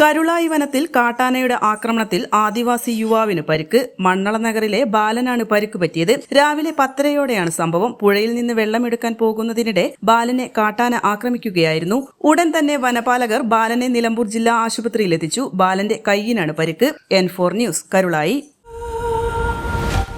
Karulai വനത്തിൽ കാട്ടാനയുടെ ആക്രമണത്തിൽ ആദിവാസി യുവാവിന് പരിക്ക്. മണ്ണള നഗറിലെ ബാലനാണ് പരിക്ക് പറ്റിയത്. രാവിലെ പത്തരയോടെയാണ് സംഭവം. പുഴയിൽ നിന്ന് വെള്ളമെടുക്കാൻ പോകുന്നതിനിടെ ബാലനെ കാട്ടാന ആക്രമിക്കുകയായിരുന്നു. ഉടൻ തന്നെ വനപാലകർ ബാലനെ നിലമ്പൂർ ജില്ലാ ആശുപത്രിയിൽ എത്തിച്ചു. ബാലന്റെ കൈയിനാണ് പരിക്ക്. N four news Karulai.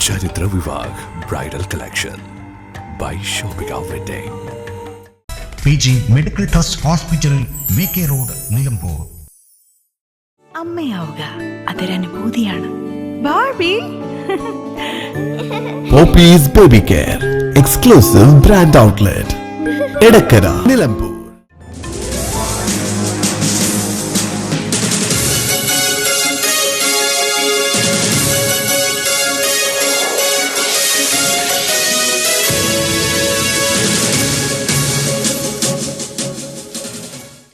Charithra Vivah bridal collection. By shopping P G medical trust hospital V K road Nilambur. അമ്മയാവുക. അതൊരനുഭൂതിയാണ് Barbie baby. Care exclusive brand outlet Edakkara Nilambur.